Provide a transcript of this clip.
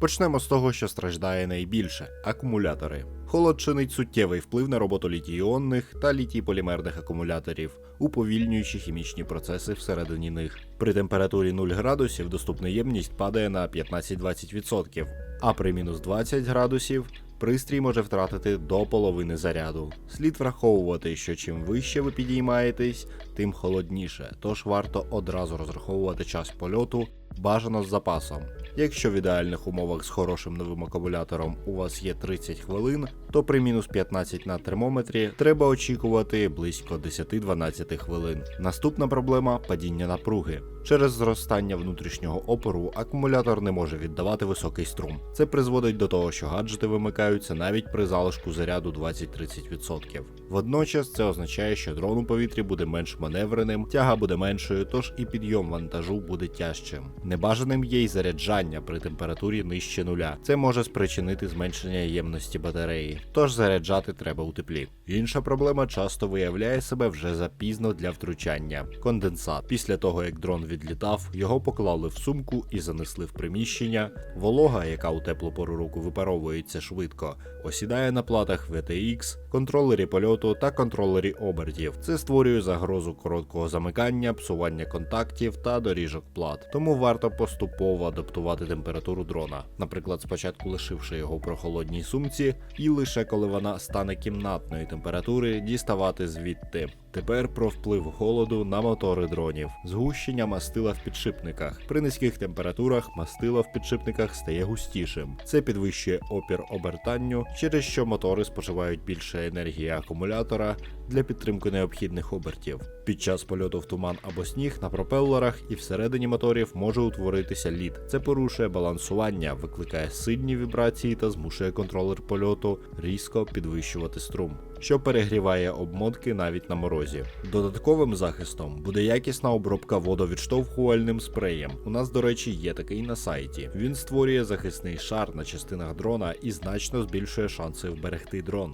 Почнемо з того, що страждає найбільше акумулятори. Холод чинить суттєвий вплив на роботу літій-іонних та літій-полімерних акумуляторів, уповільнюючи хімічні процеси всередині них. При температурі 0 градусів доступна ємність падає на 15-20%, а при мінус 20 градусів пристрій може втратити до половини заряду. Слід враховувати, що чим вище ви підіймаєтесь, тим холодніше, тож варто одразу розраховувати час польоту бажано з запасом. Якщо в ідеальних умовах з хорошим новим акумулятором у вас є 30 хвилин, то при мінус 15 на термометрі треба очікувати близько 10-12 хвилин. Наступна проблема падіння напруги. Через зростання внутрішнього опору акумулятор не може віддавати високий струм. Це призводить до того, що гаджети вимикаються навіть при залишку заряду 20-30%. Водночас це означає, що дрон у повітрі буде менш маневреним, тяга буде меншою, тож і підйом вантажу буде тяжчим. Небажаним є й заряджання при температурі нижче нуля. Це може спричинити зменшення ємності батареї, тож заряджати треба у теплі. Інша проблема часто виявляє себе вже запізно для втручання. Конденсат. Після того як дрон відлітав, його поклали в сумку і занесли в приміщення. Волога, яка у теплу пору року випаровується швидко, осідає на платах VTX, контролері польоту та контролері обертів. Це створює загрозу короткого замикання, псування контактів та доріжок плат. Тому варто поступово адаптувати температуру дрона, наприклад, спочатку лишивши його в прохолодній сумці, і лише коли вона стане кімнатної температури, діставати звідти. Тепер про вплив холоду на мотори дронів, згущення мастила в підшипниках. При низьких температурах мастило в підшипниках стає густішим. Це підвищує опір обертанню, через що мотори споживають більше енергії акумулятора для підтримки необхідних обертів. Під час польоту в туман або сніг на пропелерах і всередині моторів може утворитися лід. Це порушує балансування, викликає сильні вібрації та змушує контролер польоту різко підвищувати струм, що перегріває обмотки навіть на морозі. Додатковим захистом буде якісна обробка водовідштовхувальним спреєм. У нас, до речі, є такий на сайті. Він створює захисний шар на частинах дрона і значно збільшує шанси вберегти дрон.